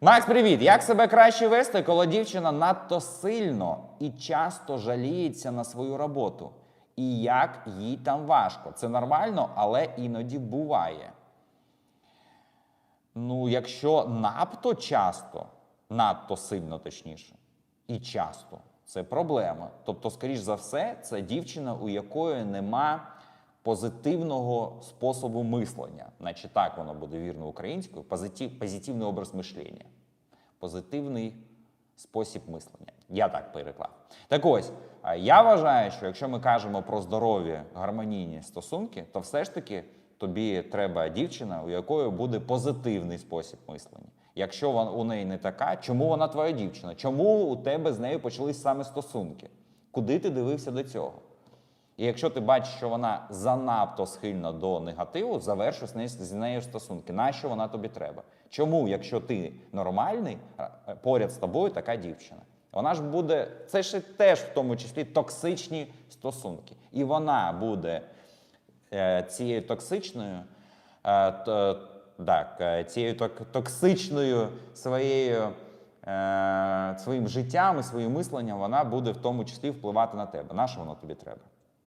Макс, привіт! Як себе краще вести, коли дівчина надто сильно і часто жаліється на свою роботу? І як їй там важко? Це нормально, але іноді буває. Ну, якщо надто часто, надто сильно точніше, і часто, це проблема. Тобто, скоріш за все, це дівчина, у якої нема позитивного способу мислення. Значить, так воно буде вірно українською, позитив, позитивний образ мишлення. Позитивний спосіб мислення. Я так переклав. Так ось, я вважаю, що якщо ми кажемо про здорові гармонійні стосунки, то все ж таки тобі треба дівчина, у якої буде позитивний спосіб мислення. Якщо вона у неї не така, чому вона твоя дівчина? Чому у тебе з нею почались саме стосунки? Куди ти дивився до цього? І якщо ти бачиш, що вона занадто схильна до негативу, завершуй з нею, стосунки. Нащо вона тобі треба? Чому, якщо ти нормальний, е, поряд з тобою така дівчина? Вона ж буде, це ж теж в тому числі токсичні стосунки. І вона буде е, цією токсичною, е, т- так, е, цією ток- токсичною своєю, е, своїм життям і своїм мисленням, вона буде в тому числі впливати на тебе. На що воно тобі треба?